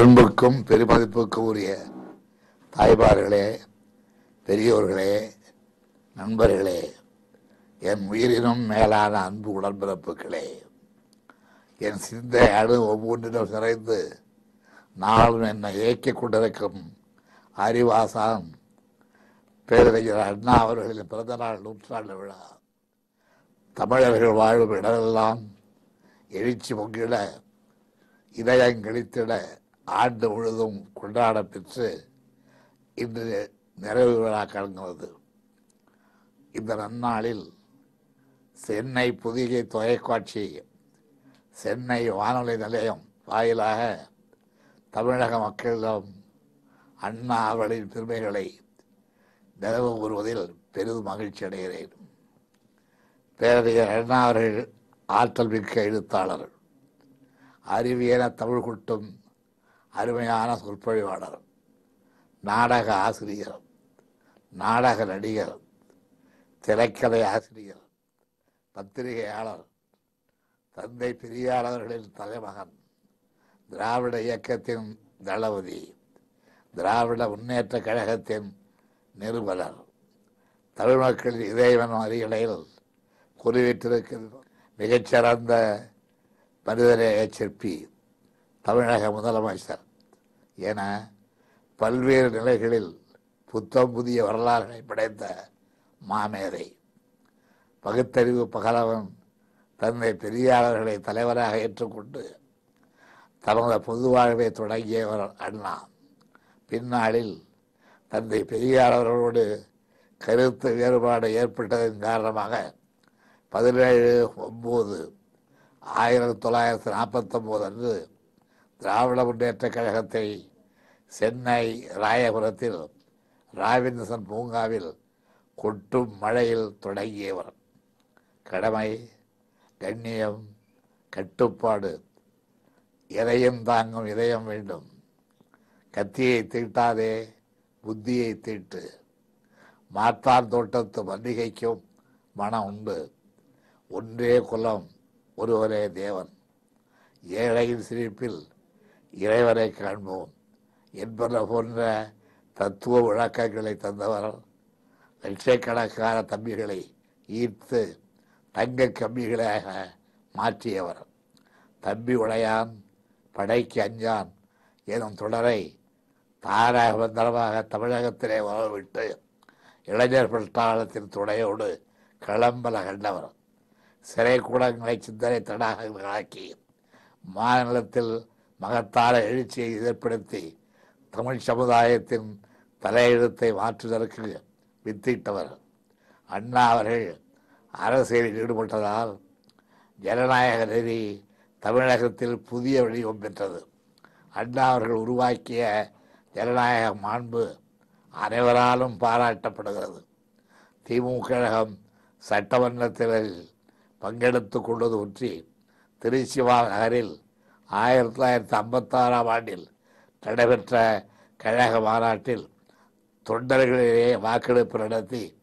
அன்புக்கும் பெருமதிப்புக்கும் உரிய தாய்மார்களே பெரியோர்களே நண்பர்களே என் உயிரினும் மேலான அன்பு உடன்பிறப்புகளே என் சிந்தை அணு ஒவ்வொன்றிலும் சிறைந்து நாளும் என்னை இயக்கிக் கொண்டிருக்கும் அறிவாசான் பேரறிஞர் அண்ணா அவர்களின் பிறந்தநாள் நூற்றாண்டு விழா. தமிழர்கள் வாழும் இடமெல்லாம் எழுச்சி பொங்கிட இதயம் கழித்திட ஆண்டு முழுதும் கொண்டாட பெற்று இன்று நிறைவு விழா கலங்கிறது இந்த நன்னாளில் சென்னை புதிய தொலைக்காட்சி சென்னை வானொலி நிலையம் வாயிலாக தமிழக மக்களிடம் அண்ணா அவர்களின் பெருமைகளை நினைவு கூறுவதில் பெரிதும் மகிழ்ச்சி அடைகிறேன். பேரறிஞர் அண்ணா அவர்கள் ஆற்றல் மிக்க எழுத்தாளர் அறிவியல தமிழ் குட்டும் அருமையான சொற்பொழிவாளர் நாடக ஆசிரியர் நாடக நடிகர் திரைக்கதை ஆசிரியர் பத்திரிகையாளர் தந்தை பெரியாளர்களின் தலைமகன் திராவிட இயக்கத்தின் தளபதி திராவிட முன்னேற்ற கழகத்தின் நிருபலர் தமிழ் மக்களின் இறைவன் அறிகளையில் குறிவிட்டிருக்கிற மிகச்சிறந்த மனிதநேய சிற்பி தமிழக முதலமைச்சர். என பல்வேறு நிலைகளில் புத்தம் புதிய வரலாறுகளை படைத்த மாமேதை. பகுத்தறிவு பகலவன் தந்தை பெரியாளர்களை தலைவராக ஏற்றுக்கொண்டு தமது பொது வாழ்வை தொடங்கியவர் அண்ணா. பின்னாளில் தந்தை பெரியாளர்களோடு கருத்து வேறுபாடு ஏற்பட்டதன் காரணமாக பதினேழு ஒம்பது ஆயிரத்தி தொள்ளாயிரத்தி நாற்பத்தொம்போது அன்று திராவிட முன்னேற்ற கழகத்தை சென்னை ராயபுரத்தில் ராபின்சன் பூங்காவில் கொட்டும் மழையில் தொடங்கியவர். கடமை கண்ணியம் கட்டுப்பாடு. எதையும் தாங்கும் இதயம் வேண்டும். கத்தியை தீட்டாதே புத்தியை தீட்டு. மாத்தார் தோட்டத்து மல்லிகைக்கும் மனம் உண்டு. ஒன்றே குலம் ஒருவரே தேவன். ஏழையின் சிரிப்பில் இறைவரை காண்போம் என்பன போன்ற தத்துவ விளக்கங்களை தந்தவர் லட்சக்கணக்கான தம்பிகளை ஈர்த்து தங்க கம்பிகளாக மாற்றியவர். தம்பி உடையான் படைக்கு அஞ்சான் எனும் தொடரை தாராக மந்திரமாக தமிழகத்திலே வரவிட்டு இளைஞர் பட்டாளத்தின் துணையோடு களம்பல கண்டவர். சிறை கூடங்களை சிந்தனை தடாகங்களாக்கி மாநிலத்தில் மகத்தான எழுச்சியை ஏற்படுத்தி தமிழ் சமுதாயத்தின் தலையெழுத்தை மாற்றுவதற்கு வித்திட்டவர். அண்ணா அவர்கள் அரசியலில் ஈடுபட்டதால் ஜனநாயக நெறி தமிழகத்தில் புதிய வடிவம் பெற்றது. அண்ணா அவர்கள் உருவாக்கிய ஜனநாயக மாண்பு அனைவராலும் பாராட்டப்படுகிறது. திமுக கழகம் சட்டமன்றத்தில் பங்கெடுத்து கொண்டது ஒற்றி திருச்சிவா நகரில் ஆயிரத்தி தொள்ளாயிரத்தி ஐம்பத்தாறாம் ஆண்டில் நடைபெற்ற கழக மாநாட்டில் தொண்டர்களிடையே வாக்கெடுப்பு நடத்தி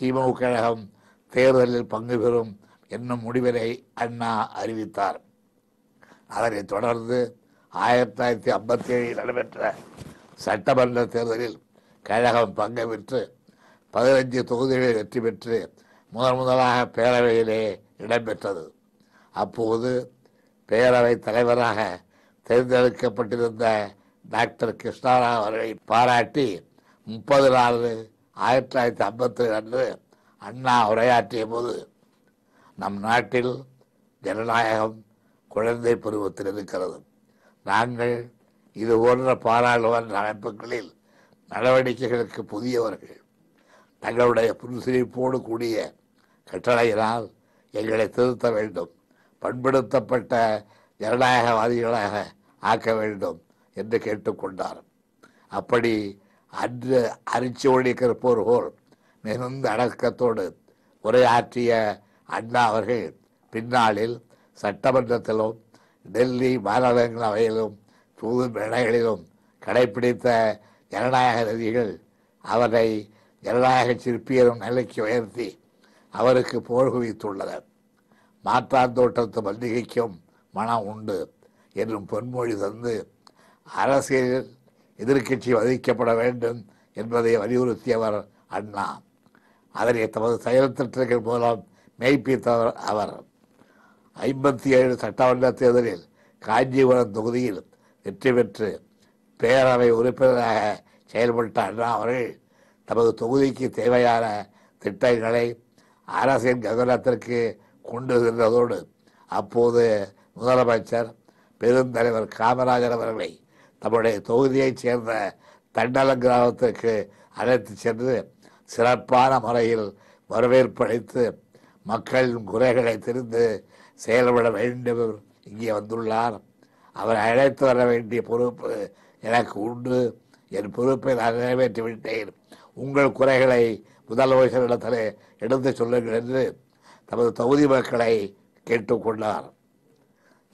திமுக கழகம் தேர்தலில் பங்கு பெறும் என்னும் முடிவினை அண்ணா அறிவித்தார். அதனைத் தொடர்ந்து ஆயிரத்தி தொள்ளாயிரத்தி ஐம்பத்தி ஏழில் நடைபெற்ற சட்டமன்ற தேர்தலில் கழகம் பங்கு பெற்று பதினஞ்சு தொகுதிகளில் வெற்றி பெற்று முதன் முதலாக பேரவையிலே இடம்பெற்றது அப்போது பேரவை தலைவராக தேர்ந்தெடுக்கப்பட்டிருந்த டாக்டர் கிருஷ்ணாராவ் அவர்களை பாராட்டி முப்பது நாலு ஆயிரத்தி தொள்ளாயிரத்தி ஐம்பத்தி அன்று அண்ணா உரையாற்றிய போது நம் நாட்டில் ஜனநாயகம் குழந்தை பருவத்தில் இருக்கிறது. நாங்கள் இது போன்ற பாராளுமன்ற அமைப்புகளில் நடவடிக்கைகளுக்கு புதியவர்கள். தங்களுடைய புதுசிரிப்போடு கூடிய கட்டளையினால் எங்களை திருத்த வேண்டும். பண்படுத்தப்பட்ட ஜனநாயகவாதிகளாக ஆக்க வேண்டும் என்று கேட்டுக்கொண்டார். அப்படி அன்று அரிச்சோடி கற்போர் போல் மிகுந்த அடக்கத்தோடு உரையாற்றிய அண்ணா அவர்கள் பின்னாளில் சட்டமன்றத்திலும் டெல்லி மாநிலங்களவையிலும் தூது மேடைகளிலும் கடைபிடித்த ஜனநாயக ரதிகள் அவரை ஜனநாயக சிற்பியரும் நிலைக்கு உயர்த்தி அவருக்கு புகழ் குவித்துள்ளனர் மாற்றாந்தோட்டத்து மல்லிகைக்கும் மனம் உண்டு என்னும் பொன்மொழி தந்து அரசியலில் எதிர்க்கட்சி வதிக்கப்பட வேண்டும் என்பதை வலியுறுத்தியவர் அண்ணா. அதனை தமது செயல் திட்டங்கள் மூலம் மெய்ப்பித்தவர் அவர். ஐம்பத்தி ஏழு சட்டமன்ற தேர்தலில் காஞ்சிபுரம் தொகுதியில் வெற்றி பெற்று பேரவை உறுப்பினராக செயல்பட்ட அண்ணா அவர்கள் தமது தொகுதிக்கு தேவையான திட்டங்களை அரசின் கவனத்திற்கு கொண்டு சென்றதோடு அப்போது முதலமைச்சர் பெருந்தலைவர் காமராஜர் அவர்களை தம்முடைய தொகுதியைச் சேர்ந்த தண்டல கிராமத்திற்கு அழைத்து சென்று சிறப்பான முறையில் வரவேற்பளித்து மக்களின் குறைகளை தெரிந்து செயல்பட வேண்டும் இங்கே வந்துள்ளார். அவரை அழைத்து வர வேண்டிய பொறுப்பு எனக்கு உண்டு. என் பொறுப்பை நான் நிறைவேற்றி விட்டேன் உங்கள் குறைகளை முதலமைச்சரிடத்தில் எடுத்து சொல்லுங்கள் என்று தமது தொகுதி மக்களை கேட்டுக்கொண்டார்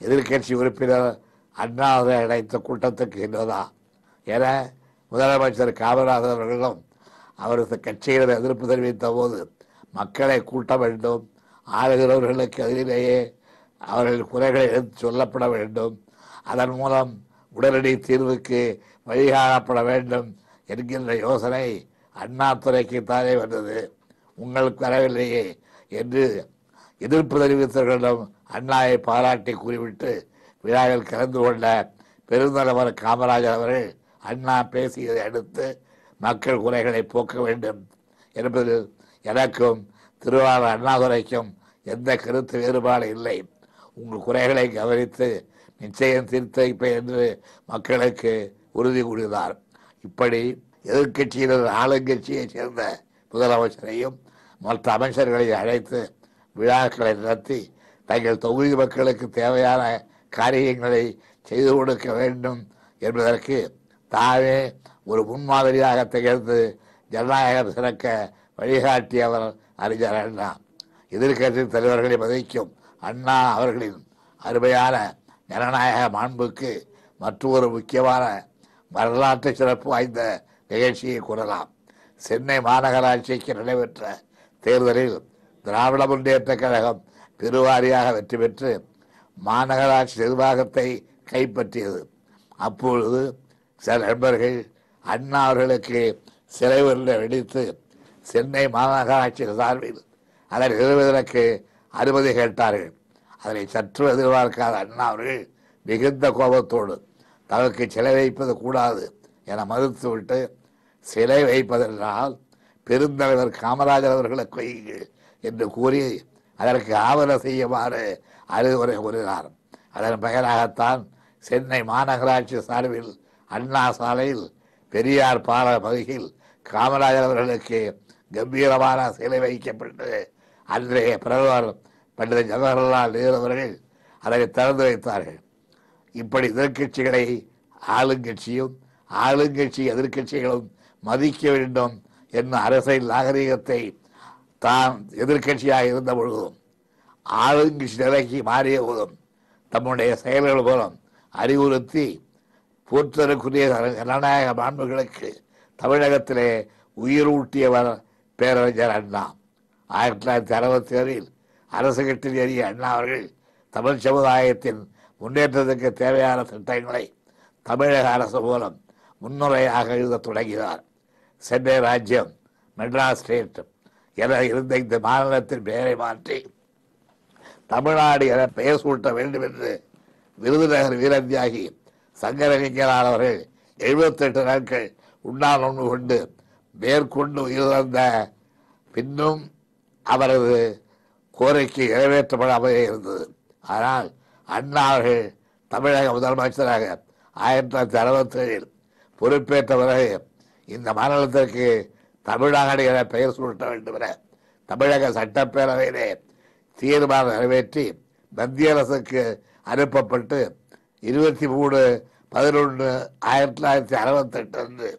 எதிர்க்கட்சி உறுப்பினர் அண்ணாவை அழைத்த கூட்டத்துக்கு என்னதா என முதலமைச்சர் காமராஜர் அவர்களும் அவரது கட்சியினர் எதிர்ப்பு தெரிவித்த போது மக்களை கூட்ட வேண்டும் ஆளுகிறவர்களுக்கு எதிரிலேயே அவர்கள் குறைகளை எடுத்து சொல்லப்பட வேண்டும் அதன் மூலம் உடனடி தீர்வுக்கு வழிகாணப்பட வேண்டும் என்கின்ற யோசனை அண்ணா துறைக்குத்தானே வந்தது. உங்களுக்கு வரவில்லையே என்று எதிர்ப்பு தெரிவித்தவர்களிடம் அண்ணாவை பாராட்டி கூறிவிட்டு விழாவில் கலந்து கொண்ட பெருந்தலைவர் காமராஜர் அவர்கள் அண்ணா பேசியதை அடுத்து மக்கள் குறைகளை போக்க வேண்டும் என்பதில் எனக்கும் திருவாரூர் அண்ணாதுரைக்கும் எந்த கருத்து வேறுபாடு இல்லை. உங்கள் குறைகளை கவனித்து நிச்சயம் தீர்த்து வைப்பேன் என்று மக்களுக்கு உறுதி கூறினார். இப்படி எதிர்கட்சியினர் ஆளுங்கட்சியைச் சேர்ந்த முதலமைச்சரையும் மற்ற அமைச்சர்களை அழைத்து விழாக்களை நடத்தி தங்கள் தொகுதி மக்களுக்கு தேவையான காரியங்களை செய்து கொடுக்க வேண்டும் என்பதற்கு தானே ஒரு முன்மாதிரியாக திகழ்ந்து ஜனநாயகம் சிறக்க வழிகாட்டியவர் அறிஞர் அண்ணா. எதிர்கட்சி தலைவர்களை மதிக்கும் அண்ணா அவர்களின் அருமையான ஜனநாயக மாண்புக்கு மற்றொரு முக்கியமான வரலாற்று சிறப்பு வாய்ந்த நிகழ்ச்சியை கூறலாம். சென்னை மாநகராட்சிக்கு நடைபெற்ற தேர்தலில் திராவிட முன்னேற்ற கழகம் பெருவாரியாக வெற்றி பெற்று மாநகராட்சி நிர்வாகத்தை கைப்பற்றியது. அப்பொழுது சில நண்பர்கள் அண்ணா அவர்களுக்கு சிலை ஒன்றை வெடித்து சென்னை மாநகராட்சி சார்பில் அதை நிறுவுவதற்கு அனுமதி கேட்டார்கள். அதனை சற்று எதிர்பார்க்காத அண்ணா அவர்கள் மிகுந்த கோபத்தோடு தனக்கு சிலை வைப்பது கூடாது என மறுத்துவிட்டு சிலை வைப்பதென்றால் பெருந்தலைவர் காமராஜர் அவர்களை கொய்யுங்கள் என்று கூறி அதற்கு ஆவல செய்யுமாறு அறிவுரை கூறினார். அதன் பெயராகத்தான் சென்னை மாநகராட்சி சார்பில் அண்ணா சாலையில் பெரியார் பால பகுதியில் காமராஜர் அவர்களுக்கு கம்பீரமான சிலை வைக்கப்பட்டு அன்றைய பிரதமர் பண்டித ஜவஹர்லால் நேரு அவர்கள் அதை திறந்து வைத்தார்கள். இப்படி எதிர்க்கட்சிகளை ஆளுங்கட்சியும் ஆளுங்கட்சி எதிர்க்கட்சிகளும் மதிக்க வேண்டும் என்ன அரசியல் நாகரிகத்தை தான் எதிர்க்கட்சியாக இருந்த பொழுதும் ஆளுங்கட்சி நிலைக்கு மாறிய போதும் தம்முடைய செயல்கள் மூலம் அறிவுறுத்தி போற்றலுக்குரிய ஜனநாயக மாண்புகளுக்கு தமிழகத்திலே உயிர் ஊட்டியவர் பேரறிஞர் அண்ணா. ஆயிரத்தி தொள்ளாயிரத்தி அறுபத்தி ஏழில் அரசு கட்டில் ஏறிய அண்ணா அவர்கள் தமிழ் சமுதாயத்தின் முன்னேற்றத்துக்கு தேவையான திட்டங்களை தமிழக அரசு மூலம் முன்னுரையாக எழுத தொடங்கினார். சென்னை ராஜ்யம் மெட்ராஸ் ஸ்டேட் என இருந்த இந்த மாநிலத்தின் பெயரை மாற்றி தமிழ்நாடு என பெயர் சூட்ட வேண்டும் என்று விருதுநகர் வீரத்தியாகி சங்கரலிங்கனார் அவர்கள் எழுபத்தெட்டு நாட்கள் உண்ணால் ஒன்று கொண்டு மேற்கொண்டு உயிரிழந்த பின்னும் அவரது கோரிக்கை நிறைவேற்றப்படாமலே இருந்தது. ஆனால் அண்ணா அவர்கள் தமிழக முதலமைச்சராக ஆயிரத்தி தொள்ளாயிரத்தி அறுபத்தேழில் பொறுப்பேற்ற பிறகு இந்த மாநிலத்திற்கு தமிழ்நாடு என பெயர் சூட்ட வேண்டும் என தமிழக சட்டப்பேரவையிலே தீர்மானம் நிறைவேற்றி மத்திய அரசுக்கு அனுப்பப்பட்டு இருபத்தி மூணு பதினொன்று ஆயிரத்தி தொள்ளாயிரத்தி அறுபத்தெட்டு அன்று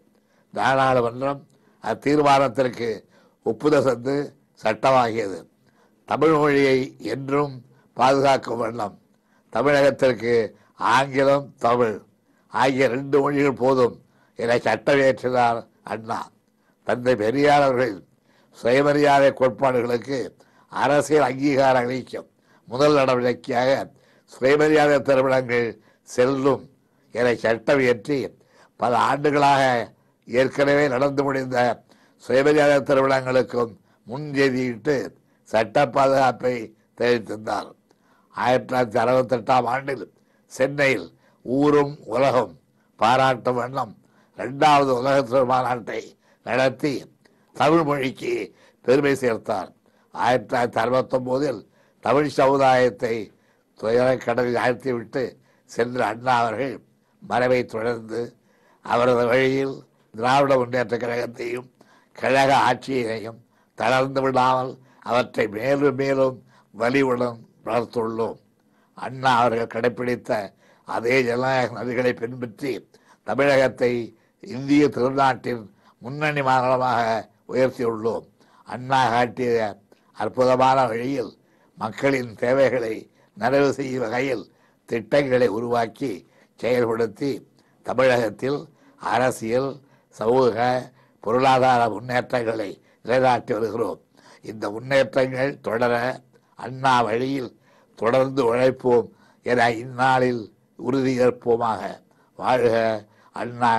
நாடாளுமன்றம் அத்தீர்மானத்திற்கு ஒப்புதல் சென்று சட்டமாகியது. தமிழ் மொழியை என்றும் பாதுகாக்கும் வண்ணம். தமிழகத்திற்கு ஆங்கிலம் தமிழ் ஆகிய ரெண்டு மொழிகள் போதும் இதை சட்டமேற்றினார் அண்ணா. தந்தை பெரியார் அவர்கள் சுயமரியாதை கோட்பாடுகளுக்கு அரசியல் அங்கீகாரம் அளிக்கும். முதல் நடவடிக்கையாக சுயமரியாதை திருமணங்கள் செல்லும் என சட்டம் இயற்றி பல ஆண்டுகளாக ஏற்கனவே நடந்து முடிந்த சுயமரியாதை திருமணங்களுக்கும் முன்ஜெதியிட்டு சட்ட பாதுகாப்பை தெரிவித்திருந்தார் ஆயிரத்தி தொள்ளாயிரத்தி அறுபத்தெட்டாம் ஆண்டில் சென்னையில் ஊரும் உலகம் பாராட்டும் வண்ணம் இரண்டாவது உலக தமிழ் மாநாட்டை நடத்தி தமிழ் மொழிக்கு பெருமை சேர்த்தார். ஆயிரத்தி தொள்ளாயிரத்தி அறுபத்தொம்போதில் தமிழ் சமுதாயத்தை துயரக்கடலில் கடலில் ஆழ்த்திவிட்டு சென்ற அண்ணா அவர்கள் மறைவை தொடர்ந்து அவரது வழியில் திராவிட முன்னேற்ற கழகத்தையும் கழக ஆட்சியினையும் தளர்ந்து விடாமல் அவற்றை மேலும் மேலும் வலிவுடன் வளர்த்துள்ளோம். அண்ணா அவர்கள் கடைப்பிடித்த அதே ஜனநாயக நதிகளை பின்பற்றி தமிழகத்தை இந்திய திருநாட்டின் முன்னணி மாநிலமாக உயர்த்தியுள்ளோம். அண்ணா காட்டிய அற்புதமான வழியில் மக்களின் தேவைகளை நிறைவு செய்யும் வகையில் திட்டங்களை உருவாக்கி செயல்படுத்தி தமிழகத்தில் அரசியல் சமூக பொருளாதார முன்னேற்றங்களை நிலைநாட்டி வருகிறோம். இந்த முன்னேற்றங்கள் தொடர அண்ணா வழியில் தொடர்ந்து உழைப்போம் என இந்நாளில் உறுதியேற்போமாக. வாழ்க அண்ணா.